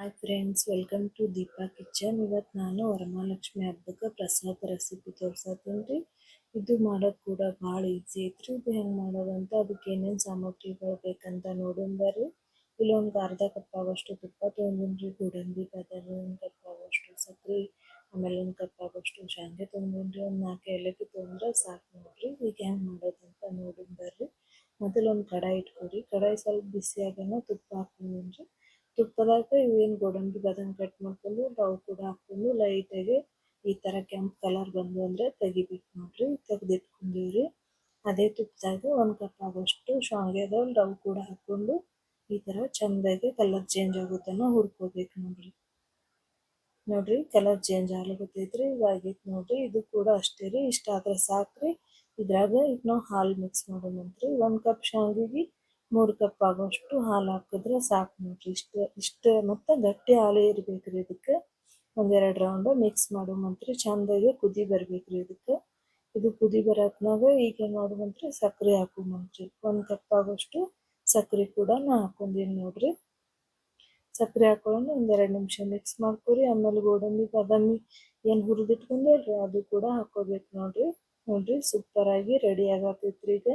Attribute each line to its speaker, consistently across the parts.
Speaker 1: Hi friends welcome to Deepa kitchen ಇವತ್ತು ನಾನು ವರಮಹಾಲಕ್ಷ್ಮಿ ಹಬ್ಬಕ್ಕೆ ಪ್ರಸಾದ ರೆಸಿಪಿ ತೋರ್ಸತ್ತೀನಿ ಇದು ಮಾಡೋದು ಕೂಡ ಭಾಳ ಈಸಿ ಐತ್ರಿ. ಇದು ಹೆಂಗೆ ಮಾಡೋದಂತ ಅದಕ್ಕೆ ಏನೇನು ಸಾಮಗ್ರಿಗಳು ಬೇಕಂತ ನೋಡೋಣ ಇಲ್ಲೊಂದು ಅರ್ಧ ಕಪ್ ಆಗೋಷ್ಟು ತುಪ್ಪ ತೊಗೊಂಡ್ರಿ ಗೋಡಂಬಿ, ಬಾದಾಮಿ, ಒಂದು ಕಪ್ ಆಗೋಷ್ಟು ಸಕ್ರೆ, ಆಮೇಲೆ ಒಂದು ಕಪ್ ಆಗೋಷ್ಟು ಶಾಂಗೆ ತೊಗೊಂಡ್ರಿ ಒಂದು ನಾಲ್ಕು ಏಲಕ್ಕಿ ತೊಗೊಂಡ್ರೆ ಸಾಕು ನೋಡ್ರಿ. ಈಗ ಹೆಂಗೆ ಮಾಡೋದಂತ ನೋಡೋಣ ಬರ್ರಿ. ಮೊದಲು ಒಂದು ಕಡಾಯಿ ಇಟ್ಕೊರಿ. ಕಡಾಯಿ ಸ್ವಲ್ಪ ಬಿಸಿ ಆಗೋಣ ತುಪ್ಪ ಹಾಕೊಂಡ್ರಿ ತುಪ್ಪದಾಗ ಇವೇನು ಗೋಡಂಬಿ ಬಾದಾಮಿ ಕಟ್ ಮಾಡ್ಕೊಂಡು ಅವು ಕೂಡ ಹಾಕೊಂಡು ಲೈಟಾಗಿ ಈ ಥರ ಕೆಂಪು ಕಲರ್ ಬಂದು ಅಂದರೆ ತೆಗಿಬೇಕು ನೋಡ್ರಿ, ತೆಗ್ದಿಟ್ಕೊಂಡಿವ್ರಿ. ಅದೇ ತುಪ್ಪದಾಗ ಒಂದು ಕಪ್ ಆಗೋಷ್ಟು ಶಾವಿಗೆ ಅವು ಕೂಡ ಹಾಕೊಂಡು ಈ ಥರ ಚಂದಾಗಿ ಕಲರ್ ಚೇಂಜ್ ಆಗೋ ತನಕ ಹುರ್ಕೋಬೇಕು ನೋಡ್ರಿ. ನೋಡ್ರಿ ಕಲರ್ ಚೇಂಜ್ ಆಗ್ಲಿಕತ್ತೈತ್ರಿ ಇವಾಗೈತೆ ನೋಡ್ರಿ. ಇದು ಕೂಡ ಅಷ್ಟೇ ರೀ ಇಷ್ಟ ಆದ್ರೆ ಸಾಕ್ರಿ. ಇದ್ರಾಗ ಈಗ ನಾವು ಹಾಲು ಮಿಕ್ಸ್ ಮಾಡೋಣಂತ್ರಿ ಒಂದು ಕಪ್ ಶಾವಿಗೆಗೆ ಮೂರು ಕಪ್ ಆಗೋಷ್ಟು ಹಾಲು ಹಾಕಿದ್ರೆ ಸಾಕು ನೋಡ್ರಿ. ಇಷ್ಟ ಇಷ್ಟ ಮತ್ತು ಗಟ್ಟಿ ಹಾಲು ಇರಬೇಕ್ರಿ ಇದಕ್ಕೆ. ಒಂದೆರಡು ರೌಂಡ್ ಮಿಕ್ಸ್ ಮಾಡೋಮಂತ್ರಿ ಚಂದಾಗಿ ಕುದಿ ಬರ್ಬೇಕ್ರಿ ಇದಕ್ಕೆ. ಇದು ಕುದಿ ಬರತ್ನಾಗ ಈಗ ಏನು ಮಾಡೋಮಂತ್ರಿ ಸಕ್ಕರೆ ಹಾಕೊಂಬಂತ್ರಿ ಒಂದು ಕಪ್ ಆಗೋಷ್ಟು ಸಕ್ಕರೆ ಕೂಡ ನಾ ಹಾಕೊಂಡೀನಿ ನೋಡ್ರಿ. ಸಕ್ಕರೆ ಹಾಕೊಳ್ಳೋಣ, ಒಂದೆರಡು ನಿಮಿಷ ಮಿಕ್ಸ್ ಮಾಡ್ಕೊರಿ. ಆಮೇಲೆ ಗೋಡಂಬಿ, ಬಾದಾಮಿ ಏನು ಹುರಿದಿಟ್ಕೊಂಡೇಳ್ರಿ ಅದು ಕೂಡ ಹಾಕೋಬೇಕು ನೋಡ್ರಿ. ನೋಡ್ರಿ ಸೂಪರ್ ಆಗಿ ರೆಡಿ ಆಗತೈತ್ರಿ ಈಗ.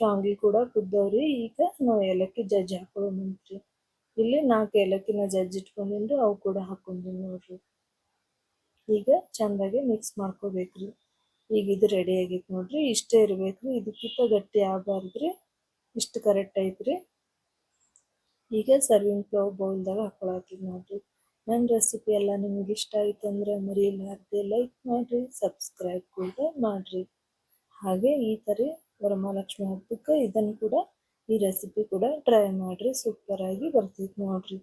Speaker 1: ಶಾವಿಗೆ ಕೂಡ ಕುದ್ದವ್ರಿ. ಈಗ ನಾವು ಏಲಕ್ಕಿ ಜಜ್ಜಿ ಹಾಕೊಳ್ಳೋಣಂತ್ರಿ ಇಲ್ಲಿ ನಾಲ್ಕು ಏಲಕ್ಕಿನ ಜಜ್ಜಿ ಇಟ್ಕೊಂಡಿನ್ರಿ, ಅವು ಕೂಡ ಹಾಕೊಂಡ್ರಿ ನೋಡ್ರಿ. ಈಗ ಚಂದಾಗಿ ಮಿಕ್ಸ್ ಮಾಡ್ಕೋಬೇಕ್ರಿ. ಈಗ ಇದು ರೆಡಿ ಆಗೈತೆ ನೋಡ್ರಿ. ಇಷ್ಟೇ ಇರಬೇಕ್ರಿ. ಇದಕ್ಕಿಂತ ಗಟ್ಟಿ ಆಗಬಾರ್ದ್ರಿ. ಇಷ್ಟು ಕರೆಕ್ಟ್ ಐತ್ರಿ. ಈಗ ಸರ್ವಿಂಗ್ ಪ್ಲೋ ಬೌಲ್ದಾಗ ಹಾಕೊಳತ್ತೀವಿ ನೋಡ್ರಿ. ನನ್ನ ರೆಸಿಪಿ ಎಲ್ಲ ನಿಮ್ಗೆ ಇಷ್ಟ ಆಯ್ತು ಅಂದ್ರೆ ಮರಿಲಾರ್ದೆ ಲೈಕ್ ಮಾಡಿರಿ ಸಬ್ಸ್ಕ್ರೈಬ್ ಕೂಡ ಮಾಡಿರಿ. ಹಾಗೆ ಈ ಥರ ವರಮಹಾಲಕ್ಷ್ಮಿ ಹಬ್ಬಕ್ಕೆ ಇದನ್ನು ಕೂಡ ಈ ರೆಸಿಪಿ ಕೂಡ ಟ್ರೈ ಮಾಡಿರಿ. ಸೂಪರಾಗಿ ಬರ್ತೈತೆ ನೋಡ್ರಿ.